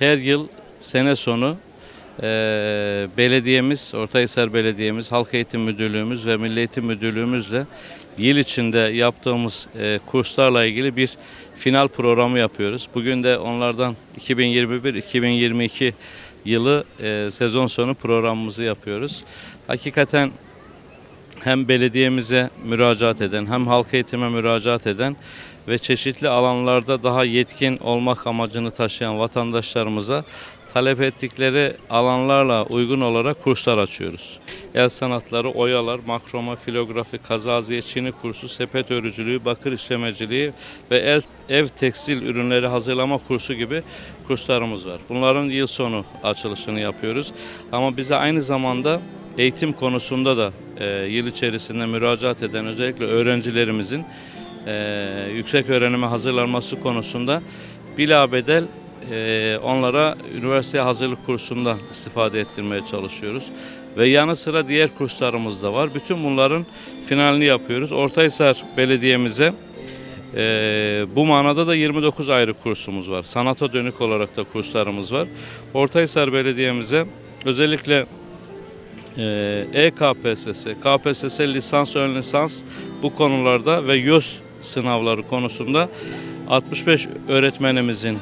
her yıl sene sonu e, belediyemiz, Ortahisar Belediyemiz, Halk Eğitim Müdürlüğümüz ve Milli Eğitim Müdürlüğümüzle yıl içinde yaptığımız e, kurslarla ilgili bir final programı yapıyoruz. Bugün de onlardan 2021-2022 yılı e, sezon sonu programımızı yapıyoruz. Hakikaten hem belediyemize müracaat eden hem halk eğitime müracaat eden ve çeşitli alanlarda daha yetkin olmak amacını taşıyan vatandaşlarımıza talep ettikleri alanlarla uygun olarak kurslar açıyoruz. El sanatları, oyalar, makroma, filografi, kazaziye, çini kursu, sepet örücülüğü, bakır işlemeciliği ve el, ev tekstil ürünleri hazırlama kursu gibi kurslarımız var. Bunların yıl sonu açılışını yapıyoruz. Ama bize aynı zamanda eğitim konusunda da e, yıl içerisinde müracaat eden özellikle öğrencilerimizin e, yüksek öğrenime hazırlanması konusunda bilabedel e, onlara üniversite hazırlık kursundan istifade ettirmeye çalışıyoruz. Ve yanı sıra diğer kurslarımız da var. Bütün bunların finalini yapıyoruz. Ortahisar Belediye'mize e, bu manada da 29 ayrı kursumuz var. Sanata dönük olarak da kurslarımız var. Ortahisar Belediye'mize özellikle E-KPSS, KPSS lisans, ön lisans bu konularda ve YÖS sınavları konusunda 65 öğretmenimizin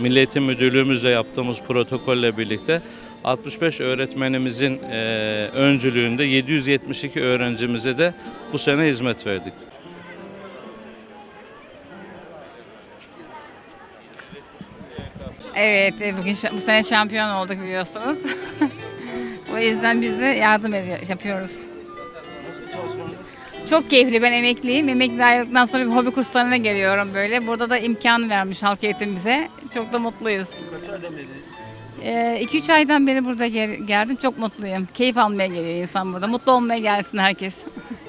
Milli Eğitim Müdürlüğümüzle yaptığımız protokolle birlikte 65 öğretmenimizin e, öncülüğünde 772 öğrencimize de bu sene hizmet verdik. Evet, e, bugün bu sene şampiyon olduk biliyorsunuz. o yüzden biz de yardım ediyor, yapıyoruz. Çok keyifli. Ben emekliyim. Emekli ayrıldıktan sonra bir hobi kurslarına geliyorum böyle. Burada da imkan vermiş halk eğitim bize. Çok da mutluyuz. 2-3 aydan beri burada gel- geldim. Çok mutluyum. Keyif almaya geliyor insan burada. Mutlu olmaya gelsin herkes.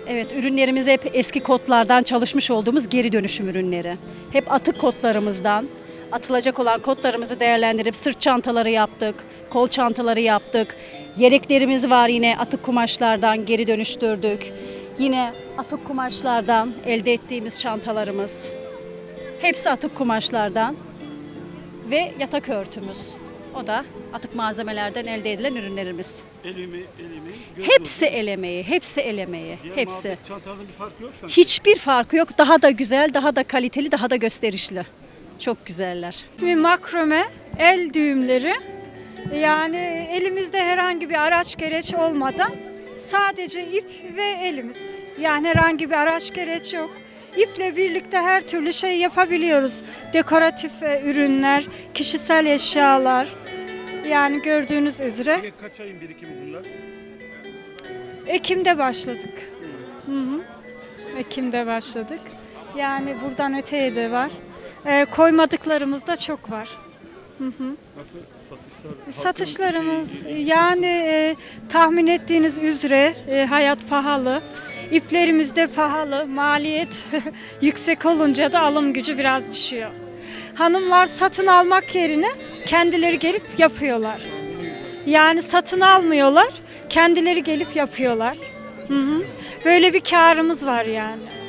Evet, ürünlerimiz hep eski kodlardan çalışmış olduğumuz geri dönüşüm ürünleri. Hep atık kodlarımızdan, atılacak olan kodlarımızı değerlendirip sırt çantaları yaptık, kol çantaları yaptık. Yeleklerimiz var yine atık kumaşlardan geri dönüştürdük. Yine atık kumaşlardan elde ettiğimiz çantalarımız. Hepsi atık kumaşlardan ve yatak örtümüz. O da atık malzemelerden elde edilen ürünlerimiz. Hepsi el emeği, hepsi el emeği, Diğer hepsi. muhabbet Çantalarda bir fark yok sanki. Hiçbir farkı yok. Daha da güzel, daha da kaliteli, daha da gösterişli. Çok güzeller. Bir makrome, el düğümleri. Yani elimizde herhangi bir araç gereç olmadan sadece ip ve elimiz. Yani herhangi bir araç gereç yok. İple birlikte her türlü şey yapabiliyoruz. Dekoratif e, ürünler, kişisel eşyalar. Yani gördüğünüz üzere Peki Kaç ayın birikimi bunlar? Ekim'de başladık. Hı hı. Ekim'de başladık. Yani buradan öteye de var. E, koymadıklarımız da çok var. Nasıl satışlar? Satışlarımız şeyi, yani e, tahmin ettiğiniz üzere e, hayat pahalı. İplerimiz de pahalı. Maliyet yüksek olunca da alım gücü biraz düşüyor. Hanımlar satın almak yerine kendileri gelip yapıyorlar. Yani satın almıyorlar, kendileri gelip yapıyorlar. Hı hı. Böyle bir karımız var yani.